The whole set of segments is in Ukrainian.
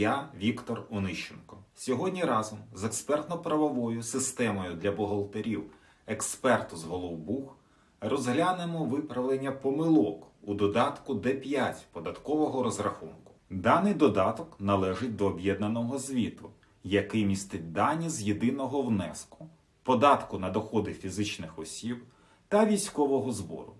я Віктор Онищенко. Сьогодні разом з експертно-правовою системою для бухгалтерів експерту з Головбух розглянемо виправлення помилок у додатку Д5 податкового розрахунку. Даний додаток належить до об'єднаного звіту, який містить дані з єдиного внеску, податку на доходи фізичних осіб та військового збору.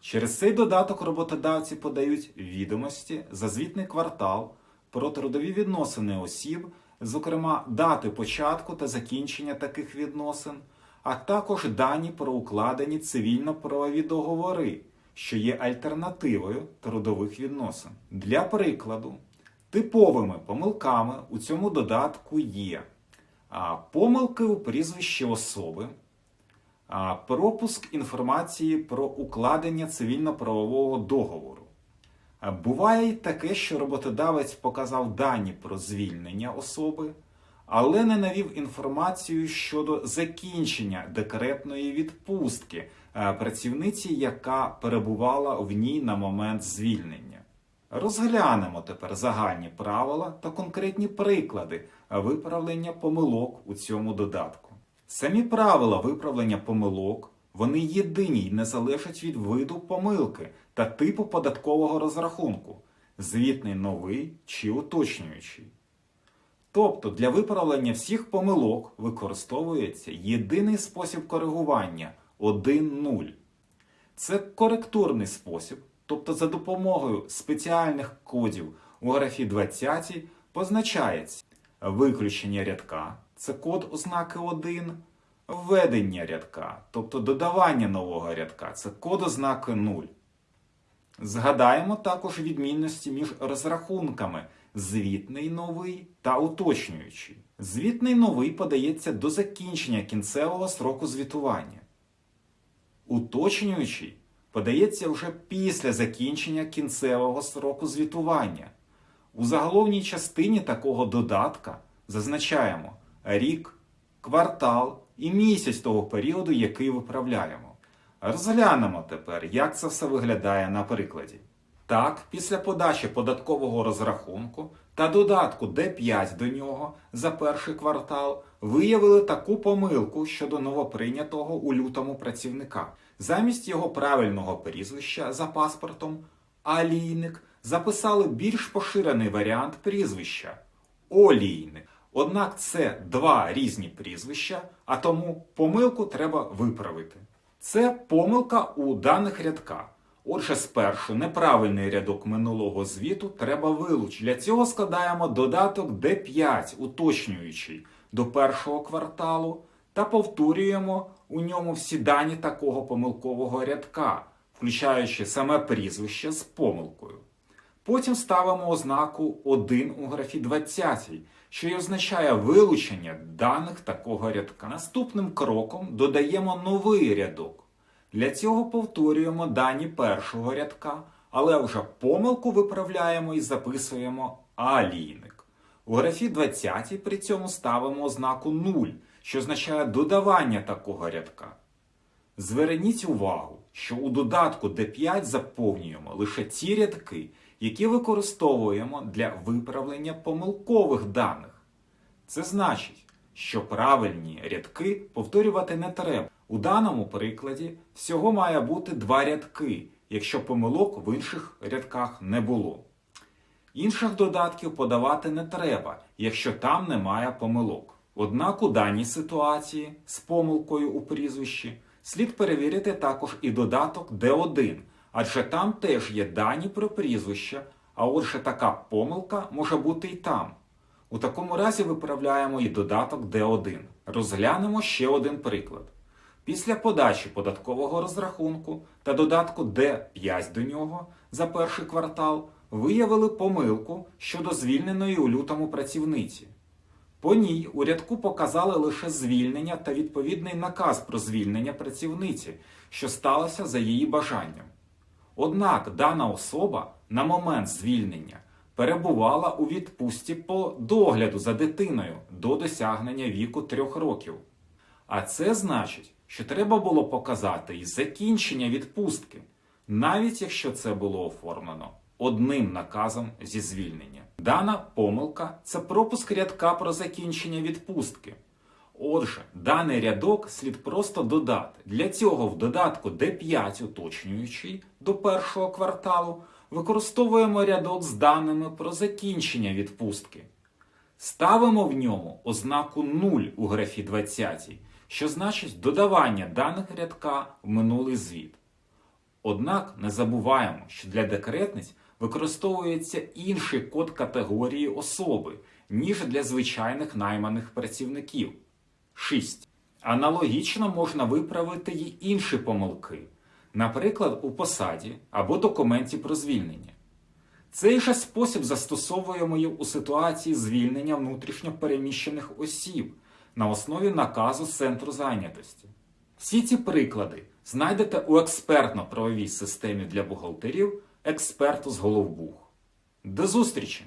Через цей додаток роботодавці подають відомості за звітний квартал про трудові відносини осіб, зокрема дати початку та закінчення таких відносин, а також дані про укладені цивільно-правові договори, що є альтернативою трудових відносин. Для прикладу, типовими помилками у цьому додатку є помилки у прізвищі особи. Пропуск інформації про укладення цивільно-правового договору. Буває й таке, що роботодавець показав дані про звільнення особи, але не навів інформацію щодо закінчення декретної відпустки працівниці, яка перебувала в ній на момент звільнення. Розглянемо тепер загальні правила та конкретні приклади виправлення помилок у цьому додатку. Самі правила виправлення помилок вони єдині й не залежать від виду помилки та типу податкового розрахунку звітний новий чи уточнюючий. Тобто для виправлення всіх помилок використовується єдиний спосіб коригування 1.0. Це коректурний спосіб, тобто за допомогою спеціальних кодів у графі 20 позначається виключення рядка це код ознаки 1, введення рядка, тобто додавання нового рядка це код ознаки 0. Згадаємо також відмінності між розрахунками звітний новий та уточнюючий. Звітний новий подається до закінчення кінцевого сроку звітування. Уточнюючий подається вже після закінчення кінцевого сроку звітування. У заголовній частині такого додатка зазначаємо рік, квартал і місяць того періоду, який виправляємо. Розглянемо тепер, як це все виглядає на прикладі. Так, після подачі податкового розрахунку та додатку Д5 до нього за перший квартал виявили таку помилку щодо новоприйнятого у лютому працівника. Замість його правильного прізвища за паспортом Алійник записали більш поширений варіант прізвища Олійник. Однак це два різні прізвища, а тому помилку треба виправити. Це помилка у даних рядках. Отже, спершу неправильний рядок минулого звіту треба вилучити. Для цього складаємо додаток D5, уточнюючий до першого кварталу, та повторюємо у ньому всі дані такого помилкового рядка, включаючи саме прізвище з помилкою. Потім ставимо ознаку 1 у графі 20, що й означає вилучення даних такого рядка. Наступним кроком додаємо новий рядок. Для цього повторюємо дані першого рядка, але вже помилку виправляємо і записуємо алійник. У графі 20 при цьому ставимо ознаку 0, що означає додавання такого рядка. Зверніть увагу, що у додатку D5 заповнюємо лише ті рядки, які використовуємо для виправлення помилкових даних. Це значить, що правильні рядки повторювати не треба. У даному прикладі всього має бути два рядки, якщо помилок в інших рядках не було. Інших додатків подавати не треба, якщо там немає помилок. Однак у даній ситуації з помилкою у прізвищі слід перевірити також і додаток D1, адже там теж є дані про прізвище, а отже така помилка може бути і там. У такому разі виправляємо і додаток D1. Розглянемо ще один приклад. Після подачі податкового розрахунку та додатку D5 до нього за перший квартал виявили помилку щодо звільненої у лютому працівниці. По ній у рядку показали лише звільнення та відповідний наказ про звільнення працівниці, що сталося за її бажанням. Однак дана особа на момент звільнення перебувала у відпустці по догляду за дитиною до досягнення віку трьох років. А це значить, що треба було показати і закінчення відпустки, навіть якщо це було оформлено одним наказом зі звільнення. Дана помилка це пропуск рядка про закінчення відпустки. Отже, даний рядок слід просто додати. Для цього в додатку D5 уточнюючий до першого кварталу використовуємо рядок з даними про закінчення відпустки. Ставимо в ньому ознаку 0 у графі 20, що значить додавання даних рядка в минулий звіт. Однак не забуваємо, що для декретниць використовується інший код категорії особи, ніж для звичайних найманих працівників. 6. Аналогічно можна виправити й інші помилки, наприклад, у посаді або документі про звільнення. Цей же спосіб застосовуємо й у ситуації звільнення внутрішньо переміщених осіб на основі наказу Центру зайнятості. Всі ці приклади знайдете у експертно-правовій системі для бухгалтерів експерту з Головбух. До зустрічі!